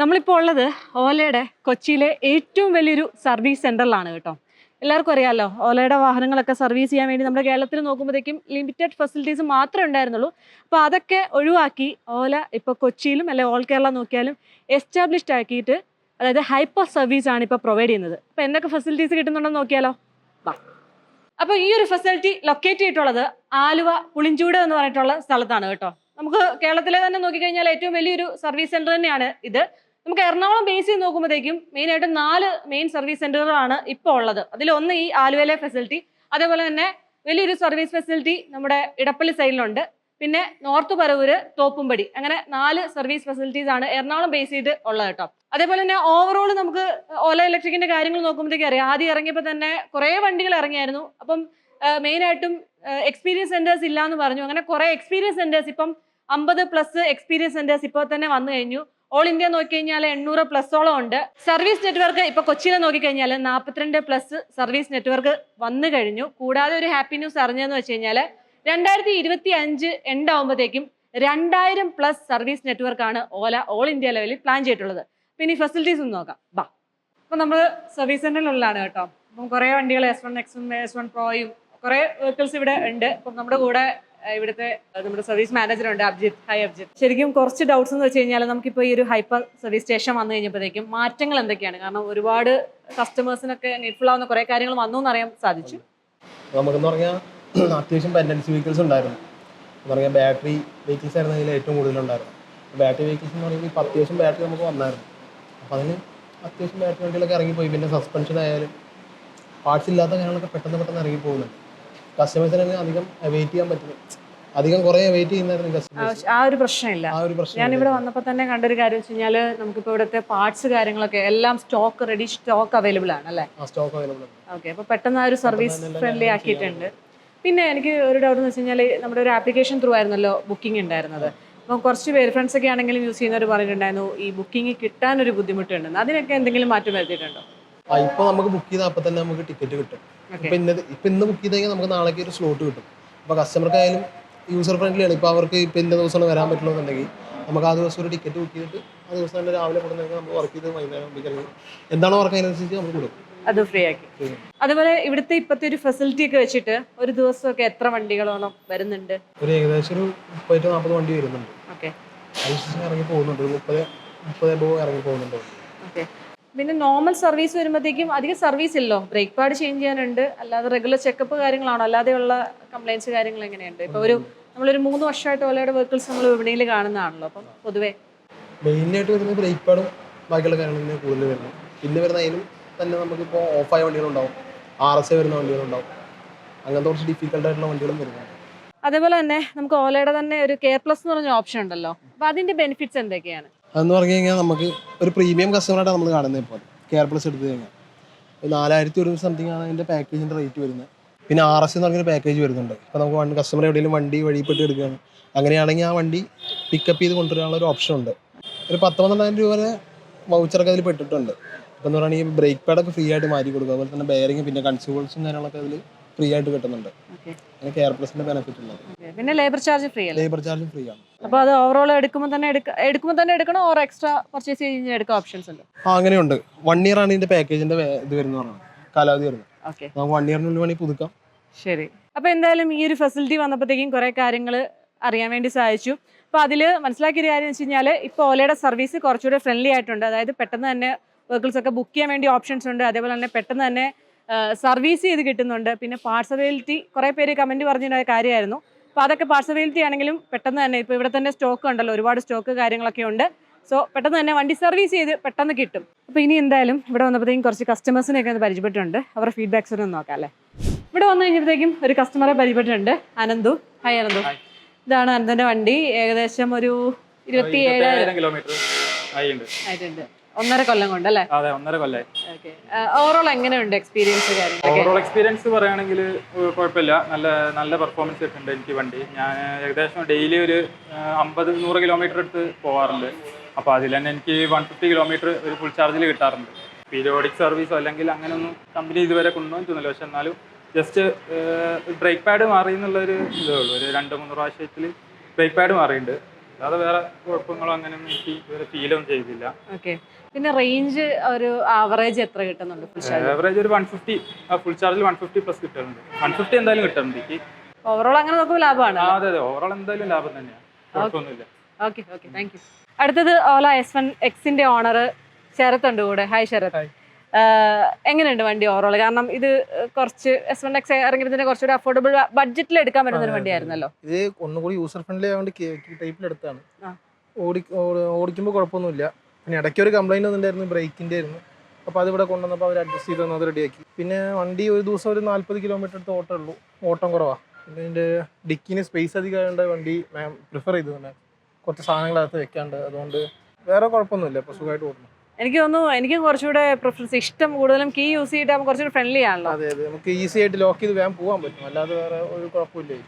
നമ്മളിപ്പോൾ ഉള്ളത് ഓലയുടെ കൊച്ചിയിലെ ഏറ്റവും വലിയൊരു സർവീസ് സെന്ററിലാണ് കേട്ടോ. എല്ലാവർക്കും അറിയാമല്ലോ ഓലയുടെ വാഹനങ്ങളൊക്കെ സർവീസ് ചെയ്യാൻ വേണ്ടി നമ്മുടെ കേരളത്തിൽ നോക്കുമ്പോഴത്തേക്കും ലിമിറ്റഡ് ഫെസിലിറ്റീസ് മാത്രമേ ഉണ്ടായിരുന്നുള്ളൂ. അപ്പോൾ അതൊക്കെ ഒഴിവാക്കി ഓല ഇപ്പോൾ കൊച്ചിയിലും അല്ലെ ഓൾ കേരള നോക്കിയാലും എസ്റ്റാബ്ലിഷ്ഡ് ആക്കിയിട്ട് അതായത് ഹൈപ്പർ സർവീസ് ആണ് ഇപ്പോൾ പ്രൊവൈഡ് ചെയ്യുന്നത്. അപ്പോൾ എന്തൊക്കെ ഫെസിലിറ്റീസ് കിട്ടുന്നുണ്ടെന്ന് നോക്കിയാലോ? വാ അപ്പോൾ ഈ ഒരു ഫെസിലിറ്റി ലൊക്കേറ്റ് ചെയ്തിട്ടുള്ളത് ആലുവ പുളിഞ്ചൂട് എന്ന് പറഞ്ഞിട്ടുള്ള സ്ഥലത്താണ് കേട്ടോ. നമുക്ക് കേരളത്തിലെ തന്നെ നോക്കിക്കഴിഞ്ഞാൽ ഏറ്റവും വലിയൊരു സർവീസ് സെന്റർ തന്നെയാണ് ഇത്. നമുക്ക് എറണാകുളം ബേസ് ചെയ്ത് നോക്കുമ്പോഴത്തേക്കും മെയിൻ ആയിട്ട് നാല് മെയിൻ സർവീസ് സെന്ററുകളാണ് ഇപ്പോൾ ഉള്ളത്. അതിൽ ഒന്ന് ഈ ആലുവയിലെ ഫെസിലിറ്റി അതേപോലെ തന്നെ വലിയൊരു സർവീസ് ഫെസിലിറ്റി നമ്മുടെ ഇടപ്പള്ളി സൈഡിലുണ്ട് പിന്നെ നോർത്ത് പറവൂര് തോപ്പുംപടി അങ്ങനെ നാല് സർവീസ് ഫെസിലിറ്റീസ് ആണ് എറണാകുളം ബേസ് ചെയ്ത് ഉള്ളത് കേട്ടോ. അതേപോലെ തന്നെ ഓവറോൾ നമുക്ക് ഓല ഇലക്ട്രിക്കിന്റെ കാര്യങ്ങൾ നോക്കുമ്പോഴത്തേക്ക് അറിയാം. ആദ്യം ഇറങ്ങിയപ്പോൾ തന്നെ കുറേ വണ്ടികൾ ഇറങ്ങിയായിരുന്നു. അപ്പം മെയിൻ ആയിട്ടും എക്സ്പീരിയൻസ് സെന്റേഴ്സ് ഇല്ല എന്ന് പറഞ്ഞു. അങ്ങനെ കുറേ എക്സ്പീരിയൻസ് സെന്റേഴ്സ് ഇപ്പം അമ്പത് പ്ലസ് എക്സ്പീരിയൻസ് സെന്റേഴ്സ് ഇപ്പോൾ തന്നെ വന്നു കഴിഞ്ഞു. ഓൾ ഇന്ത്യ നോക്കിക്കഴിഞ്ഞാൽ എണ്ണൂറ് പ്ലസോളം ഉണ്ട്. സർവീസ് നെറ്റ്വർക്ക് ഇപ്പൊ കൊച്ചിയിൽ നോക്കിക്കഴിഞ്ഞാൽ നാൽപ്പത്തിരണ്ട് പ്ലസ് സർവീസ് നെറ്റ്വർക്ക് വന്നു കഴിഞ്ഞു. കൂടാതെ ഒരു ഹാപ്പി ന്യൂസ് അറിഞ്ഞതെന്ന് വെച്ച് കഴിഞ്ഞാൽ രണ്ടായിരത്തി ഇരുപത്തി അഞ്ച് എൻഡ് ആകുമ്പോഴത്തേക്കും രണ്ടായിരം പ്ലസ് സർവീസ് നെറ്റ്വർക്കാണ് ഓല ഓൾ ഇന്ത്യ ലെവലിൽ പ്ലാൻ ചെയ്തിട്ടുള്ളത്. പിന്നെ ഈ ഫെസിലിറ്റീസ് ഒന്ന് നോക്കാം. ബാ. അപ്പം നമ്മൾ സർവീസ് സെന്ററിലുള്ളതാണ് കേട്ടോ. അപ്പം കുറേ വണ്ടികൾ S one X one S one പ്രോയും കുറേ വെഹിക്കിൾസ് ഇവിടെ ഉണ്ട്. അപ്പം നമ്മുടെ കൂടെ ഇവിടുത്തെ നമ്മുടെ സർവീസ് മാനേജർ ഉണ്ട് അബ്ജിത്ത് ഹൈ അബ്ജിത്ത് ശരിക്കും കുറച്ച് ഡൗട്ട്സ് എന്ന് വെച്ച് കഴിഞ്ഞാൽ നമുക്കിപ്പോൾ ഈ ഒരു ഹൈപ്പർ സർവീസ് സ്റ്റേഷൻ വന്നു കഴിഞ്ഞപ്പോഴത്തേക്കും മാറ്റങ്ങൾ എന്തൊക്കെയാണ്? കാരണം ഒരുപാട് കസ്റ്റമേഴ്സിനൊക്കെ നീഡ്ഫുൾ ആവുന്ന കുറേ കാര്യങ്ങൾ വന്നു എന്നറിയാൻ സാധിച്ചു. നമുക്കെന്ന് പറഞ്ഞാൽ അത്യാവശ്യം പെൻഡൻസി വെഹിക്കിൾസ് ഉണ്ടായിരുന്നു. എന്ന് പറഞ്ഞാൽ ബാറ്ററി വെഹിക്കിൾസ് ആയിരുന്നു അതിൽ ഏറ്റവും കൂടുതലുണ്ടായിരുന്നു ബാറ്ററി വെഹിക്കിൾസ് എന്ന് പറയുമ്പോൾ ഇപ്പോൾ അത്യാവശ്യം ബാറ്ററി നമുക്ക് വന്നായിരുന്നു. അപ്പോൾ അതിന് അത്യാവശ്യം ബാറ്ററി വണ്ടികളൊക്കെ ഇറങ്ങിപ്പോയി. പിന്നെ സസ്പെൻഷൻ ആയാലും പാർട്സ് ഇല്ലാത്ത കാര്യങ്ങളൊക്കെ പെട്ടെന്ന് പെട്ടെന്ന് ഇറങ്ങി പോകുന്നുണ്ട് കസ്റ്റമേഴ്സിനെ അധികം വെയിറ്റ് ചെയ്യാൻ പറ്റില്ല. അധികം കുറേ വെയിറ്റ് ചെയ്യുന്നായിരുന്നു കസ്റ്റമേഴ്സ് ആ ഒരു പ്രശ്നമില്ല. ആ ഒരു പ്രശ്നം ഞാനിവിടെ വന്നപ്പോൾ തന്നെ കണ്ടൊരു കാര്യം വെച്ച് കഴിഞ്ഞാൽ നമുക്കിപ്പോൾ ഇവിടുത്തെ പാർട്സ് കാര്യങ്ങളൊക്കെ എല്ലാം സ്റ്റോക്ക് റെഡി സ്റ്റോക്ക് അവൈലബിൾ ആണ് അല്ലേ? സ്റ്റോക്ക് അവൈലബിൾ ഓക്കെ അപ്പോൾ പെട്ടെന്ന് ആ ഒരു സർവീസ് ഫ്രണ്ട്ലി ആക്കിയിട്ടുണ്ട്. പിന്നെ എനിക്ക് ഒരു ഡൗട്ട് എന്ന് വെച്ച് കഴിഞ്ഞാൽ നമ്മുടെ ഒരു ആപ്ലിക്കേഷൻ ത്രൂ ആയിരുന്നല്ലോ ബുക്കിംഗ് ഉണ്ടായിരുന്നത്. അപ്പം കുറച്ച് പേര് ഫ്രണ്ട്സ് ഒക്കെ ആണെങ്കിലും യൂസ് ചെയ്യുന്നവർ പറഞ്ഞിട്ടുണ്ടായിരുന്നു ഈ ബുക്കിംഗ് കിട്ടാൻ ഒരു ബുദ്ധിമുട്ടുണ്ടെന്ന് അതിനൊക്കെ എന്തെങ്കിലും മാറ്റം വരുത്തിയിട്ടുണ്ടോ? ഇപ്പൊ ഇപ്പോൾ നമുക്ക് ബുക്ക് ചെയ്താൽ അപ്പം തന്നെ നമുക്ക് ടിക്കറ്റ് കിട്ടും. ഇപ്പൊ ഇന്നത് ഇപ്പൊ ഇന്ന് ബുക്ക് ചെയ്ത് നമുക്ക് നാളേക്ക് ഒരു സ്ലോട്ട് കിട്ടും. അപ്പൊ കസ്റ്റമർക്കായാലും യൂസർ ഫ്രണ്ട്ലിയാണ് ഇപ്പൊ അവർക്ക് ഇപ്പൊ ഇന്ന ദിവസമാണ് വരാൻ പറ്റുള്ളൂ എന്നുണ്ടെങ്കിൽ നമുക്ക് ആ ദിവസം ഒരു ടിക്കറ്റ് ബുക്ക് ചെയ്തിട്ട് ആ ദിവസം തന്നെ രാവിലെ കൊടുത്തെങ്കിൽ നമ്മൾ വർക്ക് ചെയ്ത് വൈകുന്നേരം ആകുമ്പോഴേക്കും എന്താണോ വർക്ക് അതിനനുസരിച്ച് നമുക്ക് കൊടുക്കും. അത് ഫ്രീ ആക്കി. അതുപോലെ ഇവിടുത്തെ ഇപ്പത്തെ ഒരു ഫെസിലിറ്റി ഒക്കെ വെച്ചിട്ട് ഒരു ദിവസമൊക്കെ എത്ര വണ്ടികളോളം വരുന്നുണ്ട്? ഒരു ഏകദേശം ഒരു മുപ്പത് നാൽപ്പത് വണ്ടി വരുന്നുണ്ട്. ഓക്കെ ഇറങ്ങി പോകുന്നുണ്ട്. മുപ്പത് മുപ്പത് ഇറങ്ങി പോകുന്നുണ്ട്. ഓക്കെ പിന്നെ നോർമൽ സർവീസ് വരുമ്പോഴത്തേക്കും അധികം സർവീസ് ഇല്ലോ. ബ്രേക്ക് പാഡ് ചേഞ്ച് ചെയ്യാനുണ്ട്. അല്ലാതെ റെഗുലർ ചെക്കപ്പ് കാര്യങ്ങളാണോ? അല്ലാതെയുള്ള കംപ്ലൈൻസ് കാര്യങ്ങൾ എങ്ങനെയുണ്ട്? ഇപ്പോൾ ഒരു നമ്മളൊരു മൂന്ന് വർഷമായിട്ട് ഓലയുടെ വെഹിക്കിൾസ് നമ്മൾ വിപണിയിൽ കാണുന്നതാണല്ലോ. അപ്പം പൊതുവേ. മെയിനായിട്ട് വരുന്നത് ബ്രേക്ക് പാഡും ബാക്കിയുള്ള കാര്യങ്ങളും തന്നെ കൂടുതൽ വരുന്നത്. പിന്നെ വരുന്ന അതിനും തന്നെ നമുക്കിപ്പോൾ ഓഫായ വണ്ടികളുണ്ടാവും. ആർ എസ് എ വരുന്ന വണ്ടികളുണ്ടാവും. അങ്ങനത്തെ കുറച്ച് ഡിഫിക്കൽട്ട് ആയിട്ടുള്ള വണ്ടികളും വരുന്നുണ്ട്. അതേപോലെ തന്നെ നമുക്ക് ഓലയുടെ തന്നെ ഒരു കെയർ പ്ലസ് എന്ന് പറഞ്ഞ ഓപ്ഷൻ ഉണ്ടല്ലോ. അപ്പോൾ അതിന്റെ ബെനിഫിറ്റ്സ് എന്തൊക്കെയാണ്? അതെന്ന് പറഞ്ഞു കഴിഞ്ഞാൽ നമുക്ക് ഒരു പ്രീമിയം കസ്റ്റമറായിട്ട് നമ്മൾ കാണുന്നത് ഇപ്പോൾ. കെയർ പ്ലസ് എടുത്തു കഴിഞ്ഞാൽ. ഒരു നാലായിരത്തി ഒരു സംതിങ് ആണ് അതിന്റെ പാക്കേജിന്റെ റേറ്റ് വരുന്നത്. പിന്നെ ആർ എസ് എന്ന് പറഞ്ഞൊരു പാക്കേജ് വരുന്നുണ്ട്. ഇപ്പോൾ നമുക്ക് വണ്ടി കസ്റ്റമർ എവിടെയെങ്കിലും വണ്ടി വഴിപ്പെട്ട് എടുക്കുകയാണ്. അങ്ങനെയാണെങ്കിൽ ആ വണ്ടി പിക്കപ്പ് ചെയ്ത് കൊണ്ടുവരാനുള്ള ഒരു ഓപ്ഷൻ ഉണ്ട്. ഒരു പത്ത് പന്ത്രണ്ടായിരം രൂപ വരെ വൗച്ചറൊക്കെ അതിൽ പെട്ടിട്ടുണ്ട്. ഇപ്പം എന്ന് പറയുകയാണെങ്കിൽ ബ്രേക്ക് പാഡൊക്കെ ഫ്രീ ആയിട്ട് മാറ്റി കൊടുക്കുക. അതുപോലെ തന്നെ ബെയറിങ് പിന്നെ കൺസ്യൂബിൾസും കാര്യങ്ങളൊക്കെ അതിൽ ഫ്രീ ആയിട്ട് കിട്ടുന്നുണ്ട് അങ്ങനെ കെയർ പ്ലസിന്റെ ബെനിഫിറ്റ് ഉള്ളത്. പിന്നെ ലേബർ ചാർജ് ഫ്രീ അല്ലേ? ലേബർ ചാർജും ഫ്രീ ആണ്. അപ്പോൾ അത് ഓവറോൾ എടുക്കുമ്പോൾ തന്നെ എടുക്ക എടുക്കുമ്പോൾ തന്നെ എടുക്കണോ? ഓർ എക്സ്ട്രാ പർച്ചേസ് ചെയ്ത് എടുക്കാൻ ഓപ്ഷൻസ് ഉണ്ട്? ആ അങ്ങനെയുണ്ട്. വൺ ഇയർ ആണ് ഇതിന്റെ പാക്കേജിന്റെ ഇത് വരുന്നത് പറഞ്ഞത്. കാലാവധി വരുന്നത്. ഓക്കെ. നമുക്ക് വൺ ഇയറിനുള്ളിൽ വേണമെങ്കിൽ പുതുക്കാം. ശരി. അപ്പോൾ എന്തായാലും ഈ ഒരു ഫെസിലിറ്റി വന്നപ്പോഴത്തേക്കും കുറേ കാര്യങ്ങൾ അറിയാൻ വേണ്ടി സാധിച്ചു. അപ്പോൾ അതിൽ മനസ്സിലാക്കിയ കാര്യം എന്ന് വെച്ച് കഴിഞ്ഞാൽ ഇപ്പോൾ ഓലയുടെ സർവീസ് കുറച്ചുകൂടെ ഫ്രണ്ട്ലി ആയിട്ടുണ്ട്. അതായത് പെട്ടെന്ന് തന്നെ വെഹിക്കിൾസ് ഒക്കെ ബുക്ക് ചെയ്യാൻ വേണ്ടി ഓപ്ഷൻസ് ഉണ്ട്. അതേപോലെ തന്നെ പെട്ടെന്ന് തന്നെ സർവീസ് ചെയ്ത് കിട്ടുന്നുണ്ട്. പിന്നെ പാർട്സ് അവൈലിറ്റി കുറേ പേര് കമന്റ് പറഞ്ഞിട്ടുള്ള കാര്യമായിരുന്നു. അപ്പോൾ അതൊക്കെ പാർട്സ് അവൈലിറ്റി ആണെങ്കിലും പെട്ടെന്ന് തന്നെ ഇപ്പോൾ ഇവിടെ തന്നെ സ്റ്റോക്ക് ഉണ്ടല്ലോ ഒരുപാട് സ്റ്റോക്ക് കാര്യങ്ങളൊക്കെ ഉണ്ട്. സോ പെട്ടെന്ന് തന്നെ വണ്ടി സർവീസ് ചെയ്ത് പെട്ടെന്ന് കിട്ടും. അപ്പോൾ ഇനി എന്തായാലും ഇവിടെ വന്നപ്പോഴത്തേക്കും കുറച്ച് കസ്റ്റമേഴ്സിനെയൊക്കെ ഒന്ന് പരിചയപ്പെട്ടിട്ടുണ്ട്. അവരുടെ ഫീഡ്ബാക്സ് ഒന്ന് നോക്കാം അല്ലേ? ഇവിടെ വന്നു കഴിഞ്ഞപ്പോഴത്തേക്കും ഒരു കസ്റ്റമറെ പരിചയപ്പെട്ടിട്ടുണ്ട്. അനന്തു. ഹായ് അനന്തു. ഇതാണ് അനന്തന്റെ വണ്ടി. ഏകദേശം ഒരു ഇരുപത്തി ഏഴായിരം കിലോമീറ്റർ ആയിട്ടുണ്ട്. ഒന്നര കൊല്ലം കൊണ്ട് അല്ലേ? അതെ ഒന്നര കൊല്ലം ഓവറോൾ എങ്ങനെയുണ്ട് എക്സ്പീരിയൻസ് ഓവറോൾ എക്സ്പീരിയൻസ് പറയുകയാണെങ്കിൽ കുഴപ്പമില്ല. നല്ല നല്ല പെർഫോമൻസ് കിട്ടുന്നുണ്ട് എനിക്ക് വണ്ടി. ഞാൻ ഏകദേശം ഡെയിലി ഒരു അമ്പത് നൂറ് കിലോമീറ്റർ എടുത്ത് പോകാറുണ്ട് അപ്പോൾ അതിൽ തന്നെ എനിക്ക് വൺ ഫിഫ്റ്റി കിലോമീറ്റർ ഒരു ഫുൾ ചാർജിൽ കിട്ടാറുണ്ട്. പീരിയോഡിക് സർവീസോ അല്ലെങ്കിൽ അങ്ങനെ ഒന്നും കമ്പനി ഇതുവരെ കൊണ്ടുപോകാൻ തോന്നില്ല പക്ഷെ എന്നാലും ജസ്റ്റ് ബ്രേക്ക് പാഡ് മാറി എന്നുള്ളൊരു ഇതേ ഉള്ളൂ. ഒരു രണ്ട് മൂന്ന് പ്രാവശ്യത്തിൽ ബ്രേക്ക് പാഡ് മാറിയിട്ടുണ്ട്. അല്ലാതെ വേറെ കുഴപ്പങ്ങളോ അങ്ങനെ എനിക്ക് ഇതുവരെ ഫീലൊന്നും ചെയ്തില്ല. ഓക്കെ പിന്നെ റേഞ്ച് ഒരു ആവറേജ് എത്ര കിട്ടുന്നുണ്ട് ഫുൾ ചാർജ് ആവറേജ് ഒരു വൺ ഫിഫ്റ്റി ഫുൾ ചാർജിൽ വൺ ഫിഫ്റ്റി പ്ലസ് കിട്ടുന്നുണ്ട് വൺ ഫിഫ്റ്റി എന്തായാലും കിട്ടുന്നുണ്ട് എനിക്ക്. ഓവറോൾ അങ്ങനെ നോക്കുമ്പോൾ ലാഭമാണ് അതെ അതെ. ഓവറോൾ എന്തായാലും ലാഭം തന്നെയാണ് കുഴപ്പമൊന്നുമില്ല. ഓക്കെ ഓക്കെ താങ്ക് യു അടുത്തത് ഓല എസ് വൺ എക്സിന്റെ ഓണർ ശരത് ഉണ്ട് കൂടെ. ഹായ് ശരത്. എങ്ങനെയുണ്ട് വണ്ടി ഓവറോൾ കാരണം ഇത് കുറച്ച് എസ് വൺ എക്സ് ഇറങ്ങിയതിന്റെ കുറച്ചുകൂടി അഫോർഡബിൾ ബഡ്ജറ്റിൽ എടുക്കാൻ പറ്റുന്ന ഒരു വണ്ടിയായിരുന്നല്ലോ? ഇത് ഒന്നുകൂടി യൂസർ ഫ്രണ്ട്ലി ആയതുകൊണ്ട് ടൈപ്പിൽ എടുത്താണ് ഓടി ഓടിക്കുമ്പോൾ കുഴപ്പമൊന്നുമില്ല. പിന്നെ ഇടയ്ക്ക് ഒരു കംപ്ലൈന്റ് വന്നിട്ടുണ്ടായിരുന്നു ബ്രേക്കിന്റെ ആയിരുന്നു. അപ്പോൾ അത് ഇവിടെ കൊണ്ടുവന്നപ്പോൾ അവർ അഡ്ജസ്റ്റ് ചെയ്ത് തന്നു അത് റെഡിയാക്കി പിന്നെ വണ്ടി ഒരു ദിവസം ഒരു നാല്പത് കിലോമീറ്റർ അടുത്ത് ഓട്ടം ഉള്ളൂ. ഓട്ടം കുറവാണ് പിന്നെ ഇതിന്റെ ഡിക്കിന് സ്പേസ് അധികം വണ്ടി മാം പ്രിഫർ ചെയ്തു തന്നെ. കുറച്ച് സാധനങ്ങളകത്ത് വെക്കാണ്ട്. അതുകൊണ്ട് വേറെ കുഴപ്പമൊന്നുമില്ല. ഇപ്പോൾ സുഖമായിട്ട് ഓടുന്നു. എനിക്ക് തോന്നുന്നു എനിക്ക് കുറച്ചുകൂടെ പ്രിഫറൻസ് ഇഷ്ടം കൂടുതലും കീ യൂസ് ചെയ്തിട്ട് കുറച്ചുകൂടി ഫ്രണ്ട്ലി ആണല്ലോ. അതെ അതെ. നമുക്ക് ഈസി ആയിട്ട് ലോക്ക് ചെയ്ത് വേഗം പോകാൻ പറ്റും. അല്ലാതെ വേറെ ഒരു കുഴപ്പമില്ല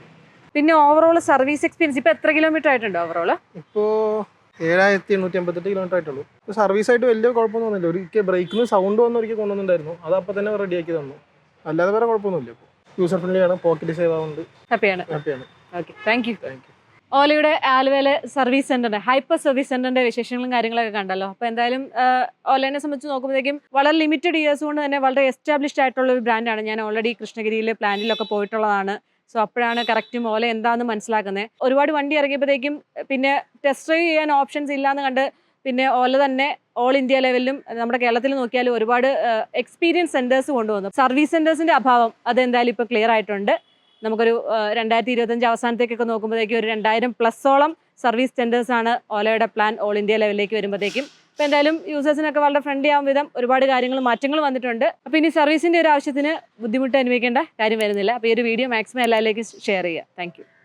പിന്നെ ഓവറോൾ സർവീസ് എക്സ്പീരിയൻസ് ഇപ്പൊ എത്ര കിലോമീറ്റർ ആയിട്ടുണ്ട് ഓവറോൾ ഇപ്പോൾ ഏഴായിരത്തി എണ്ണൂറ്റി അമ്പത്തെട്ട് കിലോമീറ്റർ ആയിട്ടുള്ളൂ സർവീസ് ആയിട്ട് വലിയ കുഴപ്പമൊന്നും വന്നില്ല ഒരിക്കൽ ബ്രേക്കിന് സൗണ്ട് വന്ന് ഒരിക്കൽ കൊണ്ടുവന്നിട്ടുണ്ടായിരുന്നു. അത് അപ്പോൾ തന്നെ റെഡിയാക്കി തന്നു. അല്ലാതെ വേറെ കുഴപ്പമൊന്നുമില്ല ഇപ്പോൾ യൂസർ ഫ്രണ്ട്ലി ആണ്. പോക്കറ്റ് സേവ് ആവുന്നുണ്ട്. ഹാപ്പിയാണ് ഹാപ്പിയാണ് okay thank you thank you ഓലയുടെ ആലുവയിലെ സർവീസ് സെന്ററിന്റെ ഹൈപ്പർ സർവീസ് സെന്ററിന്റെ വിശേഷങ്ങളും കാര്യങ്ങളൊക്കെ കണ്ടല്ലോ. അപ്പൊ എന്തായാലും ഓലേനെ സംബന്ധിച്ച് നോക്കുമ്പോഴത്തേക്കും വളരെ ലിമിറ്റഡ് ഇയേഴ്സ് കൊണ്ട് തന്നെ വളരെ എസ്റ്റാബ്ലിഷ്ഡ് ആയിട്ടുള്ള ഒരു ബ്രാൻഡാണ് ഞാൻ ഓൾറെഡി കൃഷ്ണഗിരിയിലെ പ്ലാന്റിലൊക്കെ പോയിട്ടുള്ളതാണ്. സോ അപ്പോഴാണ് കറക്റ്റും ഓല എന്താണെന്ന് മനസ്സിലാക്കുന്നത് ഒരുപാട് വണ്ടി ഇറങ്ങിയപ്പോഴത്തേക്കും പിന്നെ ടെസ്റ്റ് ഡ്രൈവ് ചെയ്യാൻ ഓപ്ഷൻസ് ഇല്ലാന്ന് കണ്ട് പിന്നെ ഓല തന്നെ ഓൾ ഇന്ത്യ ലെവലിലും നമ്മുടെ കേരളത്തിൽ നോക്കിയാലും ഒരുപാട് എക്സ്പീരിയൻസ് സെന്റേഴ്സ് കൊണ്ടുവന്നു. സർവീസ് സെന്റേഴ്സിന്റെ അഭാവം അത് എന്തായാലും ഇപ്പോൾ ക്ലിയർ ആയിട്ടുണ്ട്. നമുക്കൊരു രണ്ടായിരത്തി ഇരുപത്തഞ്ച് അവസാനത്തേക്കൊക്കെ നോക്കുമ്പോഴത്തേക്കും ഒരു രണ്ടായിരം പ്ലസോളം സർവീസ് ടെൻഡേഴ്സ് ആണ് ഓലയുടെ പ്ലാൻ ഓൾ ഇന്ത്യ ലെവലിലേക്ക് വരുമ്പോഴത്തേക്കും. അപ്പോൾ എന്തായാലും യൂസേഴ്സിനൊക്കെ വളരെ ഫ്രണ്ട്ലി ആവും വിധം ഒരുപാട് കാര്യങ്ങൾ മാറ്റങ്ങൾ വന്നിട്ടുണ്ട്. അപ്പോൾ ഇനി സർവീസിന്റെ ഒരു ആവശ്യത്തിന് ബുദ്ധിമുട്ട് അനുഭവിക്കേണ്ട കാര്യം വരുന്നില്ല. അപ്പോൾ ഈ ഒരു വീഡിയോ മാക്സിമം എല്ലാവരിലേക്കും ഷെയർ ചെയ്യുക. താങ്ക്